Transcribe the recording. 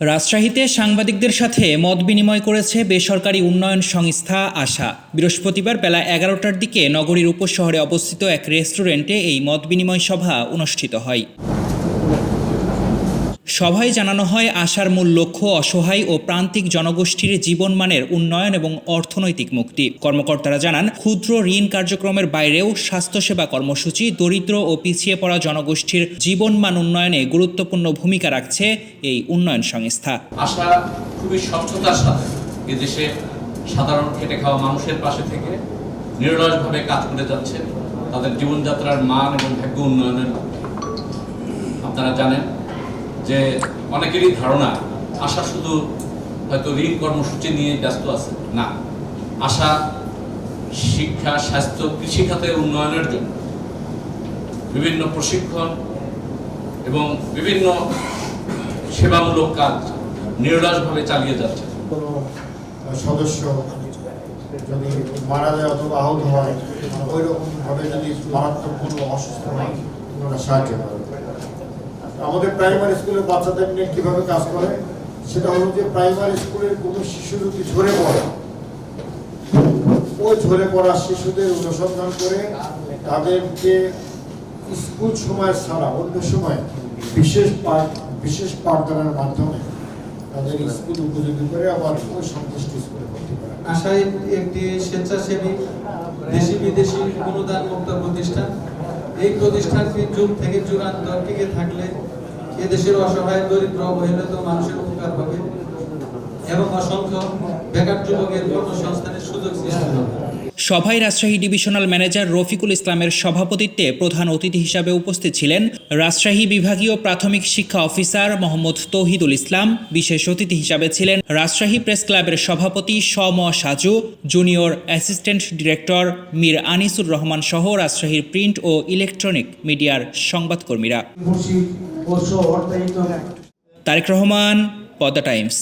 রাজশাহীতে সাংবাদিকদের সাথে মত বিনিময় করেছে বেসরকারি উন্নয়ন সংস্থা আশা। বৃহস্পতিবার বেলা এগারোটার দিকে নগরীর উপশহরে অবস্থিত এক রেস্টুরেন্টে এই মত বিনিময় সভা অনুষ্ঠিত হয়। সভায় জানানো হয়, আশার মূল লক্ষ্য অসহায় ও প্রান্তিক জনগোষ্ঠীর জীবনমানের উন্নয়ন এবং অর্থনৈতিক মুক্তি। কর্মকর্তারা জানান, ক্ষুদ্র ঋণ কার্যক্রমের বাইরেও স্বাস্থ্যসেবা কর্মসূচি দরিদ্র ও পিছিয়ে পড়া জনগোষ্ঠীর জীবনমান উন্নয়নে গুরুত্বপূর্ণ ভূমিকা রাখছে এই উন্নয়ন সংস্থা। আশা খুবই স্বচ্ছতার সাথে সাধারণ খেটে খাওয়া মানুষের পাশে থেকে নিরলসভাবে কাজ করে যাচ্ছে। তাদের জীবনযাত্রার মান এবং ভাগ্য উন্নয়নের, আপনারা জানেন যে অনেকেরই ধারণা, আশা শুধু হয়তো ঋণ কর্মসূচি নিয়ে ব্যস্ত আছে। না, আশা শিক্ষা, স্বাস্থ্য কৃষিখাতের উন্নয়নের জন্য। বিভিন্ন প্রশিক্ষণ এবং বিভিন্ন সেবামূলক কাজ নিরলসভাবে চালিয়ে যাচ্ছে। কোনো সদস্য যদি মারা যায় অথবা আহত হয় ওই রকমভাবে যদি মারাত্মক কোনো অসুস্থ হয় সাহায্য করে আমাদের প্রাইমারি স্কুলের বাচ্চাদের নিয়ে কীভাবে কাজ করে, সেটা হলো যে প্রাইমারি স্কুলের কোনো শিশু যদি ঝরে পড়ে, ওই ঝরে পড়া শিশুদের অনুসন্ধান করে তাদেরকে স্কুল সময় ছাড়া অন্য সময় বিশেষ পাঠ, বিশেষ পাঠদানের মাধ্যমে তাদের স্কুল উপযোগী করে আবার ওই সংশ্লিষ্ট স্কুলে ভর্তি করে। আশায় একটি স্বেচ্ছাসেবী দেশি বিদেশি অনুদান মুক্ত প্রতিষ্ঠান। এই প্রতিষ্ঠানটি যুগ থেকে যুগান্ত টিকে থাকলে এদেশের অসহায় দরিদ্র অবহেলিত মানুষের উপকার হবে এবং অসংখ্য বেকার যুবকের কর্মসংস্থানের সুযোগ সৃষ্টি হবে। সভায় রাজশাহী ডিভিশনাল ম্যানেজার রফিকুল ইসলামের সভাপতিত্বে প্রধান অতিথি হিসাবে উপস্থিত ছিলেন রাজশাহী বিভাগীয় প্রাথমিক শিক্ষা অফিসার মোহাম্মদ তৌহিদুল ইসলাম। বিশেষ অতিথি হিসাবে ছিলেন রাজশাহী প্রেস ক্লাবের সভাপতি সম Saju junior assistant director Mir Anisur Rahman সহ রাজশাহীর প্রিন্ট ও ইলেকট্রনিক মিডিয়ার সংবাদকর্মীরা। সহ তারেক রহমান পদ্মা টাইমস।